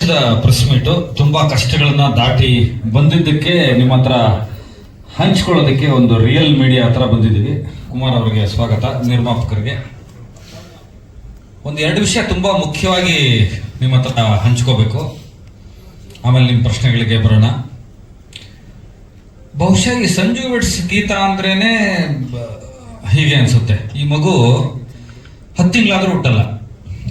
Press meet ತುಂಬಾ ಕಷ್ಟಗಳನ್ನ ದಾಟಿ ಬಂದಿದ್ದಕ್ಕೆ ನಿಮ್ಮ ಹತ್ರ ಹಂಚ್ಕೊಳ್ಳೋದಕ್ಕೆ ಒಂದು ರಿಯಲ್ ಮೀಡಿಯಾ ಹತ್ರ ಬಂದಿದ್ದೀವಿ. ಕುಮಾರ್ ಅವರಿಗೆ ಸ್ವಾಗತ, ನಿರ್ಮಾಪಕರಿಗೆ. ಒಂದು ಎರಡು ವಿಷಯ ತುಂಬಾ ಮುಖ್ಯವಾಗಿ ನಿಮ್ಮ ಹತ್ರ ಹಂಚ್ಕೋಬೇಕು. ಆಮೇಲೆ ನಿಮ್ಮ ಪ್ರಶ್ನೆಗಳಿಗೆ ಬರೋಣ. ಬಹುಶಃ ಈ ಸಂಜು ವಿಟ್ಸ್ ಗೀತ ಅಂದ್ರೇನೆ ಹೀಗೆ ಅನ್ಸುತ್ತೆ. ಈ ಮಗು ಹತ್ತು ತಿಂಗಳಾದ್ರೂ ಹುಟ್ಟಲ್ಲ.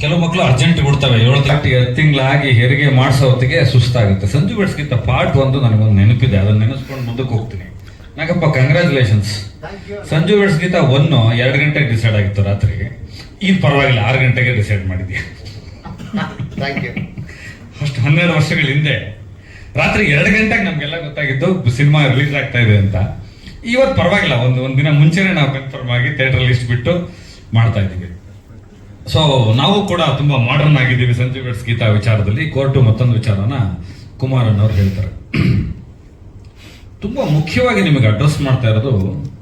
ಕೆಲವು ಮಕ್ಕಳು ಅರ್ಜೆಂಟ್ ಬಿಡ್ತವೆ. ಏಳು ತಿಂಗಳು ಹತ್ತು ತಿಂಗಳಾಗಿ ಹೆರಿಗೆ ಮಾಡಿಸೋ ಹೊತ್ತಿಗೆ ಸುಸ್ತಾಗುತ್ತೆ. ಸಂಜು ವಿಟ್ಸ್ ಗೀತಾ ಪಾರ್ಟ್ ಒಂದು ನನಗೊಂದು ನೆನಪಿದೆ. ಅದನ್ನ ನೆನೆಸ್ಕೊಂಡು ಮುಂದಕ್ಕೆ ಹೋಗ್ತೀನಿ. ನಾಗಪ್ಪ ಕಂಗ್ರ್ಯಾಚುಲೇಷನ್ಸ್ ಸಂಜು ವಿಟ್ಸ್ ಒಂದು ಒನ್ನು ಎರಡು ಗಂಟೆಗೆ ಡಿಸೈಡ್ ಆಗಿತ್ತು ರಾತ್ರಿ. ಈಗ ಪರವಾಗಿಲ್ಲ ಆರು ಗಂಟೆಗೆ ಡಿಸೈಡ್ ಮಾಡಿದ್ಯಾ? ಥ್ಯಾಂಕ್ ಯು ಅಷ್ಟು ಹನ್ನೆರಡು ವರ್ಷಗಳ ಹಿಂದೆ. ರಾತ್ರಿ ಎರಡು ಗಂಟೆಗೆ ನಮಗೆಲ್ಲ ಗೊತ್ತಾಗಿದ್ದು ಸಿನಿಮಾ ರಿಲೀಸ್ ಆಗ್ತಾ ಇದೆ ಅಂತ. ಇವತ್ತು ಪರವಾಗಿಲ್ಲ ಒಂದು ಒಂದು ದಿನ ಮುಂಚೆನೇ ನಾವು ಕನ್ಫರ್ಮ್ ಆಗಿ ಥಿಯೇಟರ್ ಲಿಸ್ಟ್ ಬಿಟ್ಟು ಮಾಡ್ತಾ ಇದ್ದೀವಿ. ಸೊ ನಾವು ಕೂಡ ತುಂಬಾ ಮಾಡರ್ನ್ ಆಗಿದ್ದೀವಿ ಬೆಟ್ಸ್ ಗೀತಾ ವಿಚಾರದಲ್ಲಿ. ಕೋರ್ಟು ಮತ್ತೊಂದು ವಿಚಾರನ ಕುಮಾರನ್ ಅವ್ರು ಹೇಳ್ತಾರೆ. ತುಂಬಾ ಮುಖ್ಯವಾಗಿ ನಿಮಗೆ ಅಡ್ರೆಸ್ ಮಾಡ್ತಾ ಇರೋದು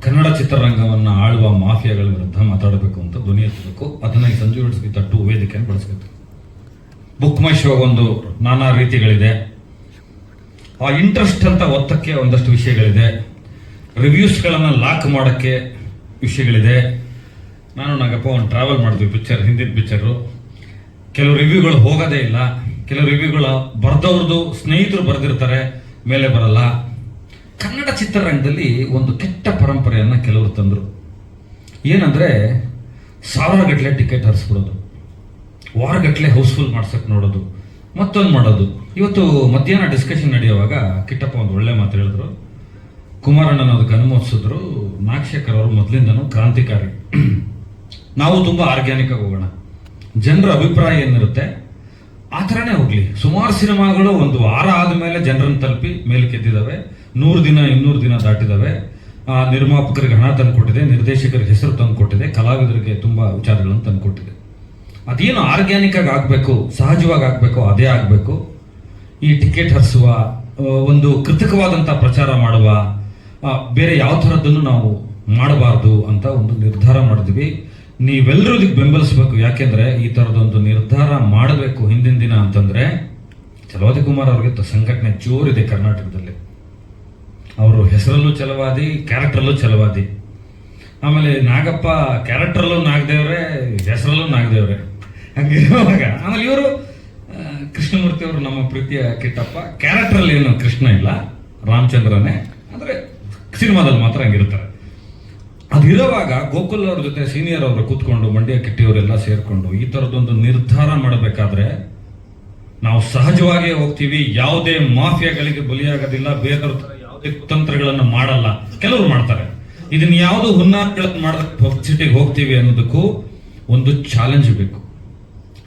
ಕನ್ನಡ ಚಿತ್ರರಂಗವನ್ನು ಆಳುವ ಮಾಫಿಯಾಗಳ ವಿರುದ್ಧ ಮಾತಾಡಬೇಕು ಅಂತ ಧ್ವನಿ ಎತ್ತಬೇಕು. ಅದನ್ನ ಈ ಸಂಜು ಬೆಟ್ಸ್ ಗೀತಾ ಟು ವೇದಿಕೆಯನ್ನು ಬಳಸಬೇಕು ಬುಕ್ ಮೈ ಶೋ ಒಂದು ನಾನಾ ರೀತಿಗಳಿದೆ. ಆ ಇಂಟ್ರೆಸ್ಟ್ ಅಂತ ಒತ್ತಕ್ಕೆ ಒಂದಷ್ಟು ವಿಷಯಗಳಿದೆ. ರಿವ್ಯೂಸ್ಗಳನ್ನು ಲಾಕ್ ಮಾಡೋಕ್ಕೆ ವಿಷಯಗಳಿದೆ. ನಾನು ನಾಗಪ್ಪ ಒಂದು ಟ್ರಾವೆಲ್ ಮಾಡಿದ್ವಿ ಪಿಕ್ಚರ್ ಹಿಂದಿನ ಪಿಕ್ಚರು ಕೆಲವು ರಿವ್ಯೂಗಳು ಹೋಗೋದೇ ಇಲ್ಲ. ಕೆಲವು ರಿವ್ಯೂಗಳು ಬರೆದವ್ರದ್ದು ಸ್ನೇಹಿತರು ಬರೆದಿರ್ತಾರೆ, ಮೇಲೆ ಬರಲ್ಲ. ಕನ್ನಡ ಚಿತ್ರರಂಗದಲ್ಲಿ ಒಂದು ಕೆಟ್ಟ ಪರಂಪರೆಯನ್ನು ಕೆಲವರು ತಂದರು. ಏನಂದ್ರೆ, ಸಾವಿರ ಗಟ್ಟಲೆ ಟಿಕೆಟ್ ಹರಿಸ್ಬಿಡೋದು. ವಾರಗಟ್ಟಲೆ ಹೌಸ್ಫುಲ್ ಮಾಡ್ಸಕ್ ನೋಡೋದು. ಮತ್ತೊಂದು ಮಾಡೋದು. ಇವತ್ತು ಮಧ್ಯಾಹ್ನ ಡಿಸ್ಕಷನ್ ನಡೆಯುವಾಗ ಕಿಟ್ಟಪ್ಪ ಒಂದು ಒಳ್ಳೆ ಮಾತು ಹೇಳಿದ್ರು. ಕುಮಾರಣ್ಣನ ಅದಕ್ಕೆ ಅನುಮೋದಿಸಿದ್ರು. ನಾಗಶೇಖರ್ ಅವರು ಮೊದಲಿಂದನೂ ಕ್ರಾಂತಿಕಾರಿ. ನಾವು ತುಂಬ ಆರ್ಗ್ಯಾನಿಕ್ ಆಗಿ ಹೋಗೋಣ. ಜನರ ಅಭಿಪ್ರಾಯ ಏನಿರುತ್ತೆ? ಆ ಥರನೇ ಹೋಗಲಿ. ಸುಮಾರು ಸಿನಿಮಾಗಳು ಒಂದು ವಾರ ಆದಮೇಲೆ ಜನರನ್ನು ತಲುಪಿ ಮೇಲೆ ಎದ್ದಿದ್ದಾವೆ ನೂರು ದಿನ, ಇನ್ನೂರು ದಿನ ದಾಟಿದ್ದಾವೆ ನಿರ್ಮಾಪಕರಿಗೆ ಹಣ ತಂದುಕೊಟ್ಟಿದೆ, ನಿರ್ದೇಶಕರಿಗೆ ಹೆಸರು ತಂದುಕೊಟ್ಟಿದೆ, ಕಲಾವಿದರಿಗೆ ತುಂಬ ವಿಚಾರಗಳನ್ನು ತಂದುಕೊಟ್ಟಿದೆ. ಅದೇನು ಆರ್ಗ್ಯಾನಿಕ್ ಆಗಿ ಆಗಬೇಕು, ಸಹಜವಾಗಿ ಆಗಬೇಕು, ಅದೇ ಆಗಬೇಕು? ಈ ಟಿಕೆಟ್ ಹರಿಸುವ ಒಂದು ಕೃತಕವಾದಂಥ ಪ್ರಚಾರ ಮಾಡುವ ಬೇರೆ ಯಾವ ಥರದ್ದನ್ನು ನಾವು ಮಾಡಬಾರ್ದು ಅಂತ ಒಂದು ನಿರ್ಧಾರ ಮಾಡಿದ್ವಿ. ನೀವೆಲ್ಲರೂ ಇದಕ್ಕೆ ಬೆಂಬಲಿಸಬೇಕು. ಯಾಕೆಂದ್ರೆ ಈ ಥರದೊಂದು ನಿರ್ಧಾರ ಮಾಡಬೇಕು ಹಿಂದಿನ ದಿನ ಅಂತಂದ್ರೆ ಚಲವಾದಿ ಕುಮಾರ್ ಅವ್ರಿಗೆ ಸಂಘಟನೆ ಜೋರಿದೆ ಕರ್ನಾಟಕದಲ್ಲಿ. ಅವರು ಹೆಸರಲ್ಲೂ ಛಲವಾದಿ, ಕ್ಯಾರೆಕ್ಟರಲ್ಲೂ ಚಲವಾದಿ ಆಮೇಲೆ ನಾಗಪ್ಪ ಕ್ಯಾರೆಕ್ಟರಲ್ಲೂ ನಾಗದೇವ್ರೆ, ಹೆಸರಲ್ಲೂ ನಾಗದೇವ್ರೆ. ಹಂಗಿರುವಾಗ ಆಮೇಲೆ ಇವರು ಕೃಷ್ಣಮೂರ್ತಿ ಅವರು ನಮ್ಮ ಪ್ರೀತಿಯ ಕಿಟ್ಟಪ್ಪ. ಕ್ಯಾರೆಕ್ಟರ್ ಏನು ಕೃಷ್ಣ ಇಲ್ಲ, ರಾಮಚಂದ್ರನೇ. ಅಂದ್ರೆ ಸಿನಿಮಾದಲ್ಲಿ ಮಾತ್ರ ಹಂಗಿರ್ತಾರೆ. ಅದಿರುವಾಗ ಗೋಕುಲ್ ಅವ್ರ ಜೊತೆ ಸೀನಿಯರ್ ಅವರು ಕೂತ್ಕೊಂಡು, ಮಂಡ್ಯ ಕಿಟ್ಟಿಯವರೆಲ್ಲ ಸೇರಿಕೊಂಡು ಈ ತರದೊಂದು ನಿರ್ಧಾರ ಮಾಡಬೇಕಾದ್ರೆ ನಾವು ಸಹಜವಾಗಿ ಹೋಗ್ತೀವಿ. ಯಾವುದೇ ಮಾಫಿಯಾಗಳಿಗೆ ಬಲಿಯಾಗೋದಿಲ್ಲ. ಬೇರೆಯವ್ರ ಯಾವುದೇ ಕುತಂತ್ರಗಳನ್ನು ಮಾಡಲ್ಲ. ಕೆಲವರು ಮಾಡ್ತಾರೆ. ಇದನ್ನ ಯಾವುದು ಹುನ್ನಾರಗಳನ್ನು ಮಾಡೋದಕ್ಕೆ ಸಿಟಿಗೆ ಹೋಗ್ತೀವಿ ಅನ್ನೋದಕ್ಕೂ ಒಂದು ಚಾಲೆಂಜ್ ಬೇಕು.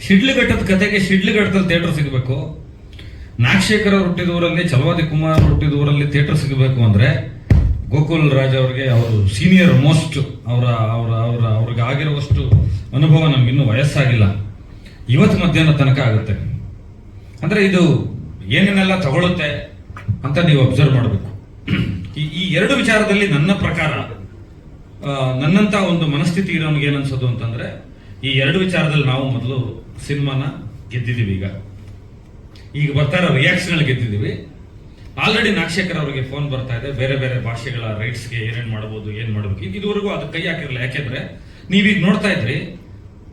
ಶಿಡ್ಲಘಟ್ಟದ ಕತೆಗೆ ಶಿಡ್ಲಘಟ್ಟದಲ್ಲಿ ಥಿಯೇಟರ್ ಸಿಗಬೇಕು. ನಾಗಶೇಖರ್ ಹುಟ್ಟಿದ ಊರಲ್ಲಿ ಚಲವಾದಿ ಕುಮಾರ್ ಹುಟ್ಟಿದ ಊರಲ್ಲಿ ಥಿಯೇಟರ್ ಸಿಗಬೇಕು ಅಂದ್ರೆ ಗೋಕುಲ್ ರಾಜ್ ಅವ್ರಿಗೆ ಅವರು ಸೀನಿಯರ್ ಮೋಸ್ಟ್ ಅವರ ಅವರ ಅವರ, ಅವ್ರಿಗೆ ಆಗಿರುವಷ್ಟು ಅನುಭವ ನಮ್ಗೆ ಇನ್ನೂ ವಯಸ್ಸಾಗಿಲ್ಲ. ಇವತ್ತು ಮಧ್ಯಾಹ್ನ ತನಕ ಆಗುತ್ತೆ. ಅಂದ್ರೆ ಇದು ಏನೇನೆಲ್ಲ ತಗೊಳುತ್ತೆ ಅಂತ ನೀವು ಅಬ್ಸರ್ವ್ ಮಾಡಬೇಕು. ಈ ಎರಡು ವಿಚಾರದಲ್ಲಿ ನನ್ನ ಪ್ರಕಾರ ನನ್ನಂಥ ಒಂದು ಮನಸ್ಥಿತಿ ಇರೋನಿಗೆ ಏನನ್ಸೋದು ಅಂತಂದ್ರೆ, ಈ ಎರಡು ವಿಚಾರದಲ್ಲಿ ನಾವು ಮೊದಲು ಸಿನಿಮಾನ ಗೆದ್ದಿದ್ದೀವಿ ಈಗ. ಈಗ ಬರ್ತಾ ಇರೋ ರಿಯಾಕ್ಷನ್ ಗೆದ್ದಿದ್ದೀವಿ. ಆಲ್ರೆಡಿ ನಾಗಶೇಖರ್ ಅವರಿಗೆ ಫೋನ್ ಬರ್ತಾ ಇದೆ. ಬೇರೆ ಬೇರೆ ಭಾಷೆಗಳ ರೈಟ್ಸ್ಗೆ ಏನೇನು ಮಾಡಬಹುದು ಏನ್ ಮಾಡಬೇಕು, ಇದು ಇದುವರೆಗೂ ಅದು ಕೈ ಹಾಕಿರಲ್ಲ ಯಾಕೆಂದ್ರೆ ನೀವೀಗ ನೋಡ್ತಾ ಇದ್ರಿ,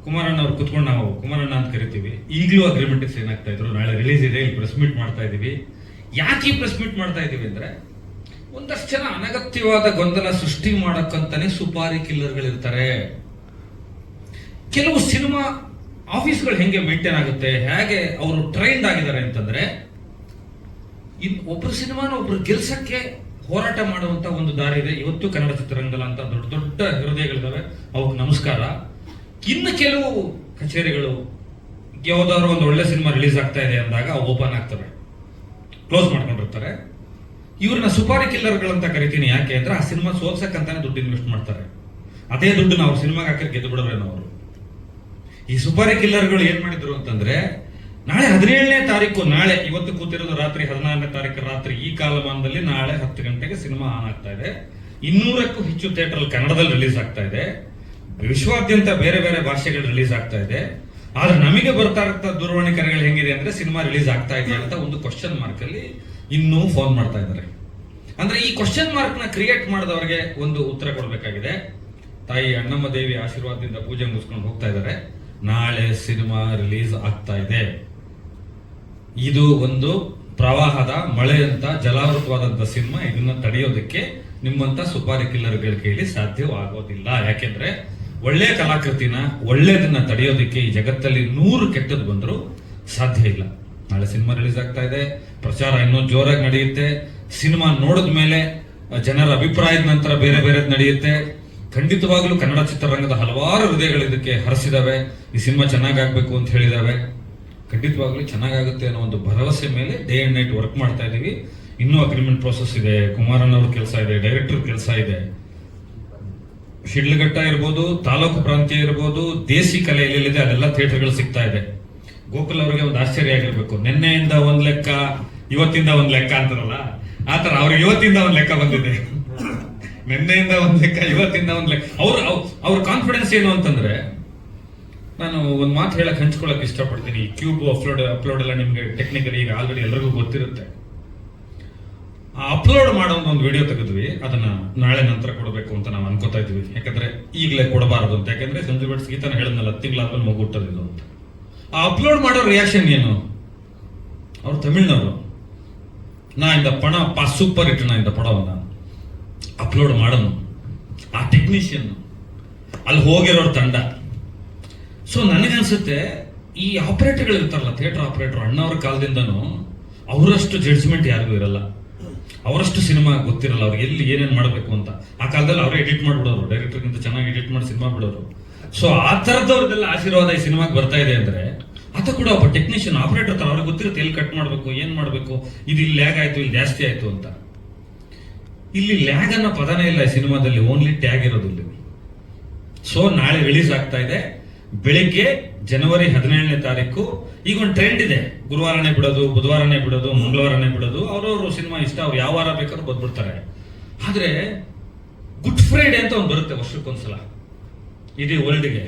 ಕುಮಾರಣ್ಣ ಅವ್ರು ಕುತ್ಕೊಂಡು ನಾವು, ಕುಮಾರಣ್ಣ ಅಂತ ಕರಿತೀವಿ. ಈಗಲೂ ಅಗ್ರಿಮೆಂಟ್ ಸೈನ್ ಆಗ್ತಾ ಇದ್ರು. ನಾಳೆ ರಿಲೀಸ್ ಇದೆ, ಇಲ್ಲಿ ಪ್ರೆಸ್ ಮೀಟ್ ಮಾಡ್ತಾ ಇದೀವಿ. ಯಾಕೆ ಪ್ರೆಸ್ ಮೀಟ್ ಮಾಡ್ತಾ ಇದೀವಿ ಅಂದ್ರೆ, ಒಂದಷ್ಟು ಜನ ಅನಗತ್ಯವಾದ ಗೊಂದಲ ಸೃಷ್ಟಿ ಮಾಡಕ್ಕಂತಾನೆ ಸುಪಾರಿ ಕಿಲ್ಲರ್ಗಳಿರ್ತಾರೆ ಕೆಲವು ಸಿನಿಮಾ ಆಫೀಸ್ಗಳು ಹೆಂಗೆ ಮೇಂಟೈನ್ ಆಗುತ್ತೆ, ಹೇಗೆ ಅವರು ಟ್ರೈನ್ಡ್ ಆಗಿದ್ದಾರೆ ಅಂತಂದ್ರೆ ಇನ್ ಒಬ್ರು ಸಿನಿಮಾನ ಒಬ್ರು ಗೆಲ್ಸಕ್ಕೆ ಹೋರಾಟ ಮಾಡುವಂತ ಒಂದು ದಾರಿ ಇದೆ. ಇವತ್ತು ಕನ್ನಡ ಚಿತ್ರರಂಗಲ ಅಂತ ದೊಡ್ಡ ದೊಡ್ಡ ಹೃದಯಗಳಿದಾವೆ. ಅವಕ್ಕೆ ನಮಸ್ಕಾರ. ಇನ್ನು ಕೆಲವು ಕಚೇರಿಗಳು ಯಾವ್ದಾದ್ರು ಒಂದು ಒಳ್ಳೆ ಸಿನಿಮಾ ರಿಲೀಸ್ ಆಗ್ತಾ ಇದೆ ಅಂದಾಗ ಓಪನ್ ಆಗ್ತವೆ. ಕ್ಲೋಸ್ ಮಾಡ್ಕೊಂಡಿರ್ತಾರೆ. ಇವ್ರನ್ನ ಸುಪಾರಿ ಕಿಲ್ಲರ್ಗಳಂತ ಕರಿತೀನಿ. ಯಾಕೆ ಅಂದ್ರೆ ಆ ಸಿನಿಮಾ ಸೋಲ್ಸಕ್ಕಂತಾನೆ ದುಡ್ಡು ಇನ್ವೆಸ್ಟ್ ಮಾಡ್ತಾರೆ. ಅದೇ ದುಡ್ಡು ನಾವು ಸಿನಿಮಾಗೆ ಹಾಕಿ ಗೆದ್ದು ಬಿಡೋರೇನೋ ಅವರು. ಈ ಸುಪಾರಿ ಕಿಲ್ಲರ್ಗಳು ಏನ್ ಮಾಡಿದ್ರು ಅಂತಂದ್ರೆ ನಾಳೆ ಹದಿನೇಳನೇ ತಾರೀಕು, ನಾಳೆ. ಇವತ್ತು ಕೂತಿರೋದು ರಾತ್ರಿ ಹದಿನಾರನೇ ತಾರೀಕು ರಾತ್ರಿ. ಈ ಕಾಲಮಾನದಲ್ಲಿ ನಾಳೆ ಹತ್ತು ಗಂಟೆಗೆ ಸಿನಿಮಾ ಆನ್ ಆಗ್ತಾ ಇದೆ. ಇನ್ನೂರಕ್ಕೂ ಹೆಚ್ಚು ಥಿಯೇಟರ್ ಕನ್ನಡದಲ್ಲಿ ರಿಲೀಸ್ ಆಗ್ತಾ ಇದೆ. ವಿಶ್ವಾದ್ಯಂತ ಬೇರೆ ಬೇರೆ ಭಾಷೆಗಳು ರಿಲೀಸ್ ಆಗ್ತಾ ಇದೆ. ಆದ್ರೆ ನಮಗೆ ಬರ್ತಾ ಇರ್ತಾ ದೂರವಾಣಿ ಕರೆಗಳು ಹೆಂಗಿದೆ ಅಂದ್ರೆ ಸಿನಿಮಾ ರಿಲೀಸ್ ಆಗ್ತಾ ಇದೆ ಅಂತ ಒಂದು ಕ್ವಶನ್ ಮಾರ್ಕ್ ಅಲ್ಲಿ ಇನ್ನೂ ಫೋನ್ ಮಾಡ್ತಾ ಇದ್ದಾರೆ. ಅಂದ್ರೆ ಈ ಕ್ವಶನ್ ಮಾರ್ಕ್ನ ಕ್ರಿಯೇಟ್ ಮಾಡಿದವರಿಗೆ ಒಂದು ಉತ್ತರ ಕೊಡಬೇಕಾಗಿದೆ. ತಾಯಿ ಅಣ್ಣಮ್ಮ ದೇವಿ ಆಶೀರ್ವಾದದಿಂದ ಪೂಜೆ ಮುಗಿಸ್ಕೊಂಡು ಹೋಗ್ತಾ ಇದ್ದಾರೆ. ನಾಳೆ ಸಿನಿಮಾ ರಿಲೀಸ್ ಆಗ್ತಾ ಇದೆ. ಇದು ಒಂದು ಪ್ರವಾಹದ ಮಳೆಯಂತ ಜಲಾವೃತವಾದಂತ ಸಿನಿಮಾ ಇದನ್ನ ತಡೆಯೋದಕ್ಕೆ ನಿಮ್ಮಂತ ಸುಪಾರಿ ಕಿಲ್ಲರ್ಗಳ ಕೈಲಿ ಸಾಧ್ಯವಾಗೋದಿಲ್ಲ. ಯಾಕೆಂದ್ರೆ ಒಳ್ಳೆ ಕಲಾಕೃತಿನ ಒಳ್ಳೇದನ್ನ ತಡೆಯೋದಕ್ಕೆ ಈ ಜಗತ್ತಲ್ಲಿ ನೂರು ಕೆಟ್ಟದ್ದು ಬಂದರೂ ಸಾಧ್ಯ ಇಲ್ಲ. ನಾಳೆ ಸಿನಿಮಾ ರಿಲೀಸ್ ಆಗ್ತಾ ಇದೆ, ಪ್ರಚಾರ ಇನ್ನೂ ಜೋರಾಗಿ ನಡೆಯುತ್ತೆ, ಸಿನಿಮಾ ನೋಡಿದ ಮೇಲೆ ಜನರ ಅಭಿಪ್ರಾಯದ ನಂತರ ಬೇರೆ ಬೇರೆದ್ ನಡೆಯುತ್ತೆ. ಖಂಡಿತವಾಗ್ಲೂ ಕನ್ನಡ ಚಿತ್ರರಂಗದ ಹಲವಾರು ಹೃದಯಗಳು ಇದಕ್ಕೆ ಹರಿಸಿದಾವೆ. ಈ ಸಿನಿಮಾ ಚೆನ್ನಾಗಾಗಬೇಕು ಅಂತ ಹೇಳಿದಾವೆ. ಖಂಡಿತವಾಗ್ಲೂ ಚೆನ್ನಾಗಾಗುತ್ತೆ ಅನ್ನೋ ಒಂದು ಭರವಸೆ ಮೇಲೆ ಡೇ ಅಂಡ್ ನೈಟ್ ವರ್ಕ್ ಮಾಡ್ತಾ ಇದೀವಿ. ಇನ್ನೂ ಅಗ್ರಿಮೆಂಟ್ ಪ್ರೋಸೆಸ್ ಇದೆ. ಕುಮಾರನ್ ಅವ್ರ ಕೆಲಸ ಇದೆ ಡೈರೆಕ್ಟರ್ ಕೆಲಸ ಇದೆ. ಶಿಡ್ಲಘಟ್ಟ ಇರ್ಬೋದು, ತಾಲೂಕು ಪ್ರಾಂತ್ಯ ಇರ್ಬೋದು, ದೇಸಿ ಕಲೆ ಎಲ್ಲೆಲ್ಲಿದೆ ಅದೆಲ್ಲ ಥಿಯೇಟರ್ಗಳು ಸಿಗ್ತಾ ಇದೆ. ಗೋಕುಲ್ ಅವರಿಗೆ ಒಂದು ಆಶ್ಚರ್ಯ ಆಗಿರ್ಬೇಕು. ನಿನ್ನೆಯಿಂದ ಒಂದು ಲೆಕ್ಕ, ಇವತ್ತಿಂದ ಒಂದು ಲೆಕ್ಕ ಅಂತಾರಲ್ಲ ಆತರ ಅವ್ರಿಗೆ ಇವತ್ತಿಂದ ಒಂದು ಲೆಕ್ಕ ಬಂದಿದೆ. ನಿನ್ನೆಯಿಂದ ಒಂದು ಲೆಕ್ಕ, ಇವತ್ತಿಂದ ಒಂದು ಲೆಕ್ಕ. ಅವ್ರ ಅವ್ರ ಕಾನ್ಫಿಡೆನ್ಸ್ ಏನು ಅಂತಂದ್ರೆ ನಾನು ಒಂದು ಮಾತು ಹೇಳಕ್ ಹಂಚ್ಕೊಳ್ಳೋಕೆ ಇಷ್ಟಪಡ್ತೀನಿ. ಕ್ಯೂಬ್ ಅಪ್ಲೋಡ್ ಅಪ್ಲೋಡ್ ಎಲ್ಲ ನಿಮಗೆ ಟೆಕ್ನಿಕಲಿ ಈಗ ಆಲ್ರೆಡಿ ಎಲ್ಲರಿಗೂ ಗೊತ್ತಿರುತ್ತೆ. ಅಪ್ಲೋಡ್ ಮಾಡೋ ಒಂದು ವಿಡಿಯೋ ತೆಗೆದ್ವಿ. ಅದನ್ನ ನಾಳೆ ನಂತರ ಕೊಡಬೇಕು ಅಂತ ನಾವು ಅನ್ಕೋತಾ ಇದ್ವಿ ಯಾಕಂದ್ರೆ ಈಗಲೇ ಕೊಡಬಾರದು ಅಂತ. ಯಾಕಂದ್ರೆ ಸಂಜು ಬೆಟ್ಸ್ ಗೀತಾನ ಹೇಳಿದ್ನಲ್ಲ, ತಿಂಗಳಾದ್ಮೇಲೆ ಮಗು ಹುಟ್ಟೋದಿಲ್ಲ ಅಂತ. ಆ ಅಪ್ಲೋಡ್ ಮಾಡೋ ರಿಯಾಕ್ಷನ್ ಏನು? ಅವ್ರು ತಮಿಳ್ನವರು. ನಾ ಇಂದ ಪಣ, ಪಾ ಸೂಪರ್ ಇಟ್ಟು ನಾ ಇಂದ ಪಡವನ್ನ. ಅಪ್ಲೋಡ್ ಮಾಡೋನು. ಆ ಟೆಕ್ನಿಷಿಯನ್ ಅಲ್ಲಿ ಹೋಗಿರೋರ್ ತಂಡ. ಸೊ ನನಗನ್ಸುತ್ತೆ, ಈ ಆಪರೇಟರ್ಗಳು ಇರ್ತಾರಲ್ಲ ಥಿಯೇಟರ್ ಆಪರೇಟರ್ ಅಣ್ಣವ್ರ ಕಾಲದಿಂದನೂ, ಅವರಷ್ಟು ಜಡ್ಜ್ಮೆಂಟ್ ಯಾರಿಗೂ ಇರಲ್ಲ. ಅವರಷ್ಟು ಸಿನಿಮಾ ಗೊತ್ತಿರಲ್ಲ, ಅವ್ರಿಗೆ ಎಲ್ಲಿ ಏನೇನು ಮಾಡಬೇಕು ಅಂತ. ಆ ಕಾಲದಲ್ಲಿ ಅವರೇ ಎಡಿಟ್ ಮಾಡಿಬಿಡೋರು ಡೈರೆಕ್ಟರ್ಗಿಂತ ಚೆನ್ನಾಗಿ ಎಡಿಟ್ ಮಾಡಿ ಸಿನಿಮಾ ಬಿಡೋರು. ಸೊ ಆ ಥರದವ್ರದ್ದೆಲ್ಲ ಆಶೀರ್ವಾದ ಈ ಸಿನಿಮಾಗೆ ಬರ್ತಾ ಇದೆ ಅಂದ್ರೆ, ಆತ ಕೂಡ ಒಬ್ಬ ಟೆಕ್ನಿಷಿಯನ್ ಆಪರೇಟರ್ ತರ, ಅವ್ರಿಗೆ ಗೊತ್ತಿರುತ್ತೆ ಎಲ್ಲಿ ಕಟ್ ಮಾಡಬೇಕು, ಏನು ಮಾಡಬೇಕು, ಇದು ಇಲ್ಲಿ ಲ್ಯಾಗ್ ಆಯಿತು, ಇಲ್ಲಿ ಜಾಸ್ತಿ ಆಯಿತು ಅಂತ. ಇಲ್ಲಿ ಲ್ಯಾಗ್ ಅನ್ನೋ ಪದನೇ ಇಲ್ಲ ಈ ಸಿನಿಮಾದಲ್ಲಿ ಓನ್ಲಿ ಟ್ಯಾಗ್ ಇರೋದು ಇಲ್ಲಿ. ಸೊ ನಾಳೆ ರಿಲೀಸ್ ಆಗ್ತಾ ಇದೆ. ಬೆಳಿಗ್ಗೆ ಜನವರಿ ಹದಿನೇಳನೇ ತಾರೀಕು, ಈಗ ಒಂದು ಟ್ರೆಂಡ್ ಇದೆ. ಗುರುವಾರನೇ ಬಿಡೋದು, ಬುಧವಾರನೇ ಬಿಡೋದು, ಮಂಗಳವಾರನೇ ಬಿಡೋದು, ಅವ್ರವ್ರ ಸಿನಿಮಾ ಇಷ್ಟ, ಅವ್ರು ಯಾವ ವಾರ ಬೇಕಾದ್ರೂ ಬಂದ್ಬಿಡ್ತಾರೆ. ಆದರೆ ಗುಡ್ ಫ್ರೈಡೆ ಅಂತ ಒಂದು ಬರುತ್ತೆ ವರ್ಷಕ್ಕೊಂದ್ಸಲ. ಇಡೀ ವರ್ಲ್ಡ್ಗೆ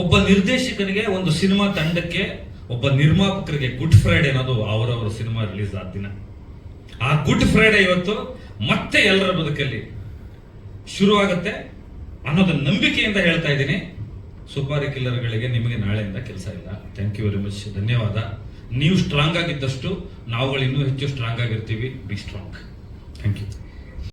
ಒಬ್ಬ ನಿರ್ದೇಶಕನಿಗೆ ಒಂದು ಸಿನಿಮಾ ತಂಡಕ್ಕೆ, ಒಬ್ಬ ನಿರ್ಮಾಪಕರಿಗೆ ಗುಡ್ ಫ್ರೈಡೆ ಅನ್ನೋದು ಅವರವರ ಸಿನಿಮಾ ರಿಲೀಸ್ ಆದ ದಿನ. ಆ ಗುಡ್ ಫ್ರೈಡೆ ಇವತ್ತು ಮತ್ತೆ ಎಲ್ಲರ ಬದುಕಲ್ಲಿ ಶುರುವಾಗುತ್ತೆ ಅನ್ನೋದು ನಂಬಿಕೆಯಿಂದ ಹೇಳ್ತಾ ಇದ್ದೀನಿ. ಸುಪಾರಿ ಕಿಲ್ಲರ್ಗಳಿಗೆ ನಿಮಗೆ ನಾಳೆಯಿಂದ ಕೆಲಸ ಇಲ್ಲ. ಥ್ಯಾಂಕ್ ಯು ವೆರಿ ಮಚ್ ಧನ್ಯವಾದ. ನೀವು ಸ್ಟ್ರಾಂಗ್ ಆಗಿದ್ದಷ್ಟು ನಾವುಗಳು ಇನ್ನೂ ಹೆಚ್ಚು ಸ್ಟ್ರಾಂಗ್ ಆಗಿರ್ತೀವಿ. Be strong thank you